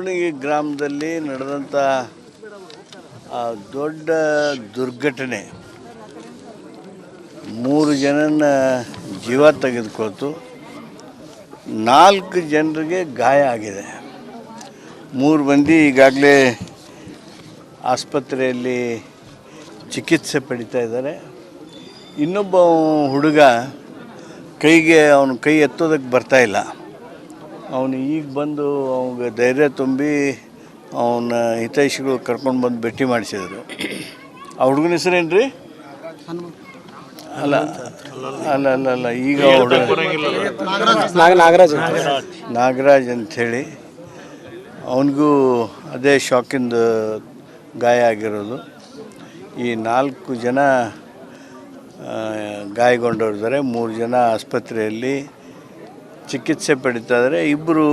ಮೆರವಣಿಗೆ ಗ್ರಾಮದಲ್ಲಿ ನಡೆದಂಥ ದೊಡ್ಡ ದುರ್ಘಟನೆ. ಮೂರು ಜನನ ಜೀವ ತೆಗೆದುಕೊಳ್ತು. ನಾಲ್ಕು ಜನರಿಗೆ ಗಾಯ ಆಗಿದೆ. ಮೂರು ಮಂದಿ ಈಗಾಗಲೇ ಆಸ್ಪತ್ರೆಯಲ್ಲಿ ಚಿಕಿತ್ಸೆ ಪಡಿತಾ ಇದ್ದಾರೆ. ಇನ್ನೊಬ್ಬ ಹುಡುಗ ಕೈಗೆ, ಅವನು ಕೈ ಎತ್ತೋದಕ್ಕೆ ಬರ್ತಾ ಇಲ್ಲ. ಅವನು ಈಗ ಬಂದು ಅವನಿಗೆ ಧೈರ್ಯ ತುಂಬಿ ಅವನ ಹಿತೈಷಿಗಳು ಕರ್ಕೊಂಡು ಬಂದು ಭೇಟಿ ಮಾಡಿಸಿದರು. ಆ ಹುಡುಗನ ಹೆಸರೇನು ರೀ ಅಲ್ಲ ಅಲ್ಲ ಅಲ್ಲ ಅಲ್ಲ ಈಗ ಹುಡುಗ ನಾಗರಾಜ್ ನಾಗರಾಜ್ ಅಂಥೇಳಿ. ಅವನಿಗೂ ಅದೇ ಶಾಕಿಂದ ಗಾಯ ಆಗಿರೋದು. ಈ ನಾಲ್ಕು ಜನ ಗಾಯಗೊಂಡಿದ್ದಾರೆ ಮೂರು ಜನ ಆಸ್ಪತ್ರೆಯಲ್ಲಿ ಚಿಕಿತ್ಸೆ ಪಡೀತಾ ಇದ್ದಾರೆ ಇಬ್ಬರು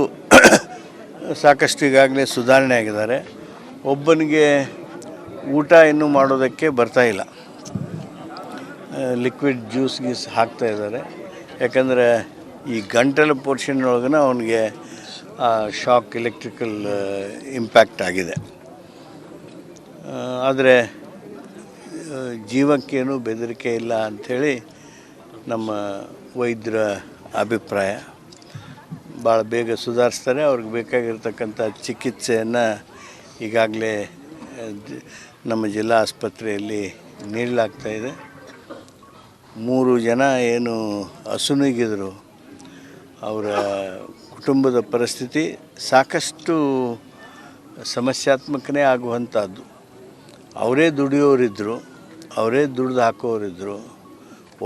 ಸಾಕಷ್ಟು ಈಗಾಗಲೇ ಸುಧಾರಣೆ ಆಗಿದ್ದಾರೆ. ಒಬ್ಬನಿಗೆ ಊಟ ಇನ್ನೂ ಮಾಡೋದಕ್ಕೆ ಬರ್ತಾ ಇಲ್ಲ. ಲಿಕ್ವಿಡ್ ಜ್ಯೂಸ್ ಗೀಸ್ ಹಾಕ್ತಾ ಇದ್ದಾರೆ. ಯಾಕಂದರೆ ಈ ಗಂಟಲು ಪೋರ್ಷನ್ ಒಳಗನ ಅವನಿಗೆ ಶಾಕ್ ಎಲೆಕ್ಟ್ರಿಕಲ್ ಇಂಪ್ಯಾಕ್ಟ್ ಆಗಿದೆ. ಆದರೆ ಜೀವಕ್ಕೇನು ಬೆದರಿಕೆ ಇಲ್ಲ ಅಂಥೇಳಿ ನಮ್ಮ ವೈದ್ಯರ ಅಭಿಪ್ರಾಯ. ಭಾಳ ಬೇಗ ಸುಧಾರಿಸ್ತಾರೆ. ಅವ್ರಿಗೆ ಬೇಕಾಗಿರ್ತಕ್ಕಂಥ ಚಿಕಿತ್ಸೆಯನ್ನು ಈಗಾಗಲೇ ನಮ್ಮ ಜಿಲ್ಲಾ ಆಸ್ಪತ್ರೆಯಲ್ಲಿ ನೀಡಲಾಗ್ತಾ ಇದೆ. ಮೂರು ಜನ ಏನು ಅಸುನೀಗಿದ್ರು, ಅವರ ಕುಟುಂಬದ ಪರಿಸ್ಥಿತಿ ಸಾಕಷ್ಟು ಸಮಸ್ಯಾತ್ಮಕನೇ ಆಗುವಂಥದ್ದು. ಅವರೇ ದುಡಿಯೋರಿದ್ದರು ಅವರೇ ದುಡ್ದು ಹಾಕೋರಿದ್ದರು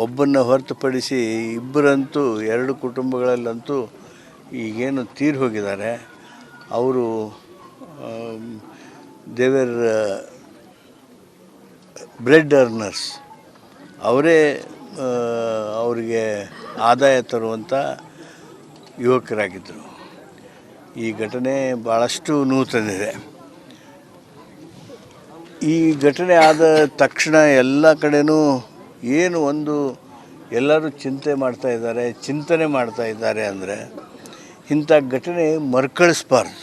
ಒಬ್ಬನ್ನ ಹೊರತುಪಡಿಸಿ ಇಬ್ಬರಂತೂ, ಎರಡು ಕುಟುಂಬಗಳಲ್ಲಂತೂ ಈಗೇನು ತೀರಿ ಹೋಗಿದ್ದಾರೆ, ಅವರು ದೇವರ್ ಬ್ರೆಡ್ ಅರ್ನರ್ಸ್ ಅವರೇ ಅವರಿಗೆ ಆದಾಯ ತರುವಂಥ ಯುವಕರಾಗಿದ್ದರು. ಈ ಘಟನೆ ಭಾಳಷ್ಟು ನೋವು ತಂದಿದೆ ಈ ಘಟನೆ ಆದ ತಕ್ಷಣ ಎಲ್ಲ ಕಡೆಯೂ ಏನು ಒಂದು ಎಲ್ಲರೂ ಚಿಂತೆ ಮಾಡ್ತಾ ಇದ್ದಾರೆ, ಚಿಂತನೆ ಮಾಡ್ತಾ ಇದ್ದಾರೆ ಅಂದರೆ ಇಂಥ ಘಟನೆ ಮರುಕಳಿಸ್ಬಾರ್ದು.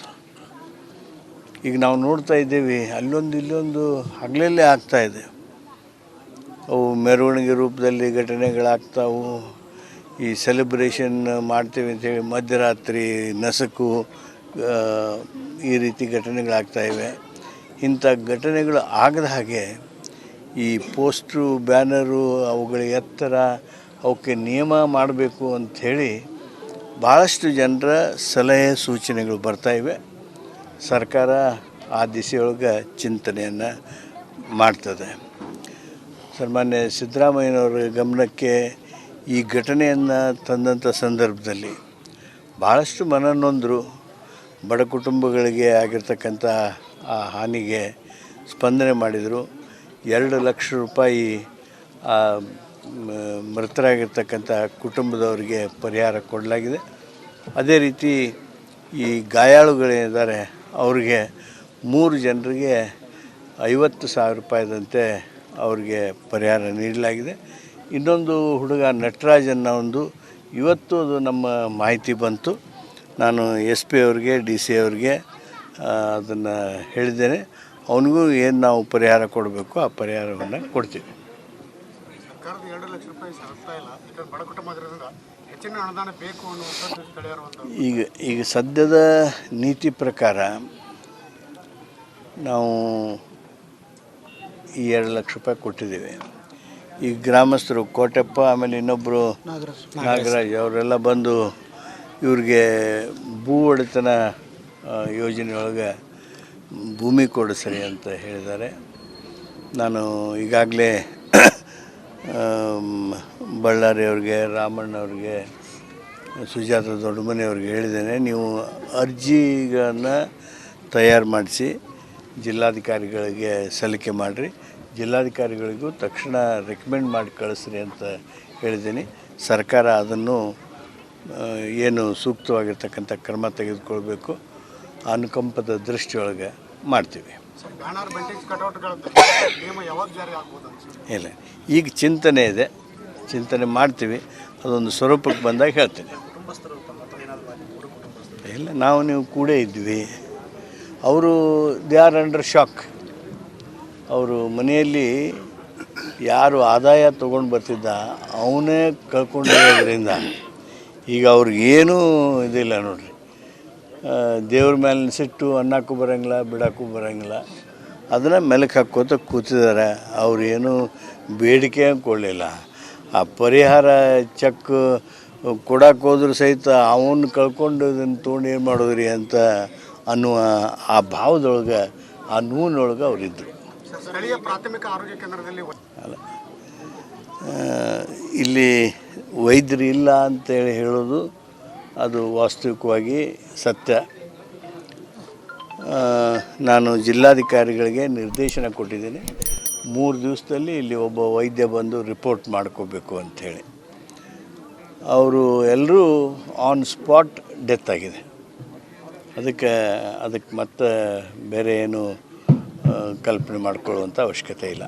ಈಗ ನಾವು ನೋಡ್ತಾ ಇದ್ದೇವೆ, ಅಲ್ಲೊಂದು ಇಲ್ಲೊಂದು ಹಗಲಲ್ಲೇ ಇದೆ. ಅವು ಮೆರವಣಿಗೆ ರೂಪದಲ್ಲಿ ಘಟನೆಗಳಾಗ್ತಾವು. ಈ ಸೆಲೆಬ್ರೇಷನ್ ಮಾಡ್ತೀವಿ ಅಂತೇಳಿ ಮಧ್ಯರಾತ್ರಿ ನಸಕು ಈ ರೀತಿ ಘಟನೆಗಳಾಗ್ತಾಯಿವೆ ಇಂಥ ಘಟನೆಗಳು ಆಗದ ಹಾಗೆ ಈ ಪೋಸ್ಟ್ರು, ಬ್ಯಾನರು ಅವುಗಳ ಎತ್ತರ ಅವಕ್ಕೆ ನಿಯಮ ಮಾಡಬೇಕು ಅಂಥೇಳಿ ಭಾಳಷ್ಟು ಜನರ ಸಲಹೆ ಸೂಚನೆಗಳು ಬರ್ತಾಯಿವೆ ಸರ್ಕಾರ ಆ ದಿಸೆಯೊಳಗೆ ಚಿಂತನೆಯನ್ನು ಮಾಡ್ತದೆ. ಸನ್ಮಾನ್ಯ ಸಿದ್ದರಾಮಯ್ಯನವರ ಗಮನಕ್ಕೆ ಈ ಘಟನೆಯನ್ನು ತಂದಂಥ ಸಂದರ್ಭದಲ್ಲಿ ಭಾಳಷ್ಟು ಮನನೊಂದರು ಬಡ ಕುಟುಂಬಗಳಿಗೆ ಆಗಿರ್ತಕ್ಕಂಥ ಆ ಹಾನಿಗೆ ಸ್ಪಂದನೆ ಮಾಡಿದರು. ಎರಡು ಲಕ್ಷ ರೂಪಾಯಿ ಮೃತರಾಗಿರ್ತಕ್ಕಂಥ ಕುಟುಂಬದವರಿಗೆ ಪರಿಹಾರ ಕೊಡಲಾಗಿದೆ. ಅದೇ ರೀತಿ ಈ ಗಾಯಾಳುಗಳೇನಿದ್ದಾರೆ ಅವ್ರಿಗೆ ಮೂರು ಜನರಿಗೆ ಐವತ್ತು ಸಾವಿರ ರೂಪಾಯಿದಂತೆ ಅವ್ರಿಗೆ ಪರಿಹಾರ ನೀಡಲಾಗಿದೆ. ಇನ್ನೊಂದು ಹುಡುಗ ನಟರಾಜನ್ನ ಒಂದು, ಇವತ್ತು ಅದು ನಮ್ಮ ಮಾಹಿತಿ ಬಂತು. ನಾನು ಎಸ್ ಪಿ ಅವ್ರಿಗೆ, ಡಿ ಸಿ ಅವ್ರಿಗೆ ಅದನ್ನು ಹೇಳಿದ್ದೇನೆ. ಅವನಿಗೂ ಏನು ನಾವು ಪರಿಹಾರ ಕೊಡಬೇಕು, ಆ ಪರಿಹಾರವನ್ನು ಕೊಡ್ತೀವಿ. ಸರ್ಕಾರದ ಎರಡು ಲಕ್ಷ ರೂಪಾಯಿ ಸಾಗ್ತಾ ಇಲ್ಲ. ಯಾಕಂದ್ರೆ ಬಡ ಕುಟುಂಬ ಆಗಿರೋದ್ರಿಂದ ಹೆಚ್ಚಿನ ಅನುದಾನ ಬೇಕು ಅನ್ನುವಂಥದ್ದು ಸ್ಥಳೀಯರ ಒಂದು ಈಗ ಈಗ ಸದ್ಯದ ನೀತಿ ಪ್ರಕಾರ ನಾವು ಈ ಎರಡು ಲಕ್ಷ ರೂಪಾಯಿ ಕೊಟ್ಟಿದ್ದೀವಿ. ಈ ಗ್ರಾಮಸ್ಥರು ಕೋಟೆಪ್ಪ ಆಮೇಲೆ ಇನ್ನೊಬ್ಬರು ನಾಗರಾಜ್ ಅವರೆಲ್ಲ ಬಂದು ಇವ್ರಿಗೆ ಭೂ ಒಡೆತನ ಯೋಜನೆಯೊಳಗೆ ಭೂಮಿ ಕೊಡಿಸ್ರಿ ಅಂತ ಹೇಳಿದ್ದಾರೆ. ನಾನು ಈಗಾಗಲೇ ಬಳ್ಳಾರಿ ಅವ್ರಿಗೆ ರಾಮಣ್ಣವ್ರಿಗೆ ಸುಜಾತ ದೊಡ್ಡಮನೆಯವ್ರಿಗೆ ಹೇಳಿದ್ದೇನೆ, ನೀವು ಅರ್ಜಿಗಳನ್ನು ತಯಾರು ಮಾಡಿಸಿ, ಜಿಲ್ಲಾಧಿಕಾರಿಗಳಿಗೆ ಸಲ್ಲಿಕೆ ಮಾಡಿರಿ. ಜಿಲ್ಲಾಧಿಕಾರಿಗಳಿಗೂ ತಕ್ಷಣ ರೆಕಮೆಂಡ್ ಮಾಡಿ ಕಳಿಸ್ರಿ ಅಂತ ಹೇಳಿದ್ದೀನಿ. ಸರ್ಕಾರ ಅದನ್ನು ಏನು ಸೂಕ್ತವಾಗಿರ್ತಕ್ಕಂಥ ಕ್ರಮ ತೆಗೆದುಕೊಳ್ಬೇಕು. ಅನುಕಂಪದ ದೃಷ್ಟಿಯೊಳಗೆ ಮಾಡ್ತೀವಿ. ಇಲ್ಲ. ಈಗ ಚಿಂತನೆ ಇದೆ. ಚಿಂತನೆ ಮಾಡ್ತೀವಿ. ಅದೊಂದು ಸ್ವರೂಪಕ್ಕೆ ಬಂದಾಗ ಹೇಳ್ತೀನಿ. ಇಲ್ಲ ನಾವು ನೀವು ಕೂಡೇ ಇದ್ವಿ. ಅವರು ದೇ ಆರ್ ಅಂಡರ್ ಶಾಕ್. ಅವರು ಮನೆಯಲ್ಲಿ ಯಾರು ಆದಾಯ ತೊಗೊಂಡು ಬರ್ತಿದ್ದ ಅವನೇ ಕಳ್ಕೊಂಡಿರೋದ್ರಿಂದ ಈಗ ಅವ್ರಿಗೇನೂ ಇದಿಲ್ಲ ನೋಡ್ರಿ. ದೇವ್ರ ಮೇಲೆ ಸಿಟ್ಟು ಅನ್ನಕ್ಕೂ ಬರೋಂಗಿಲ್ಲ ಬಿಡೋಕ್ಕೂ ಬರೋಂಗಿಲ್ಲ. ಅದನ್ನು ಮೆಲಕ್ಕೆ ಹಾಕ್ಕೋತ ಕೂತಿದ್ದಾರೆ. ಅವ್ರೇನು ಬೇಡಿಕೆ ಕೊಡಲಿಲ್ಲ. ಆ ಪರಿಹಾರ ಚೆಕ್ ಕೊಡಕ್ಕೆ ಹೋದ್ರೂ ಸಹಿತ ಅವನ್ನ ಕಳ್ಕೊಂಡು ಇದನ್ನು ತೊಗೊಂಡು ಏನು ಮಾಡಿದ್ರಿ ಅಂತ ಅನ್ನುವ ಆ ಭಾವದೊಳಗೆ ಆ ನೋವಿನೊಳಗೆ ಅವರಿದ್ದರು ಸ್ಥಳೀಯ ಪ್ರಾಥಮಿಕ ಆರೋಗ್ಯ ಕೇಂದ್ರದಲ್ಲಿ ಅಲ್ಲ ಇಲ್ಲಿ ವೈದ್ಯರು ಇಲ್ಲ ಅಂತೇಳಿ ಹೇಳೋದು ಅದು ವಾಸ್ತವಿಕವಾಗಿ ಸತ್ಯ. ನಾನು ಜಿಲ್ಲಾಧಿಕಾರಿಗಳಿಗೆ ನಿರ್ದೇಶನ ಕೊಟ್ಟಿದ್ದೀನಿ. ಮೂರು ದಿವಸದಲ್ಲಿ ಇಲ್ಲಿ ಒಬ್ಬ ವೈದ್ಯ ಬಂದು ರಿಪೋರ್ಟ್ ಮಾಡ್ಕೋಬೇಕು ಅಂಥೇಳಿ. ಅವರು ಎಲ್ಲರೂ ಆನ್ ಸ್ಪಾಟ್ ಡೆತ್ ಆಗಿದೆ. ಅದಕ್ಕೆ ಅದಕ್ಕೆ ಮತ್ತೆ ಬೇರೆ ಏನು ಕಲ್ಪನೆ ಮಾಡಿಕೊಳ್ಳುವಂಥ ಅವಶ್ಯಕತೆ ಇಲ್ಲ.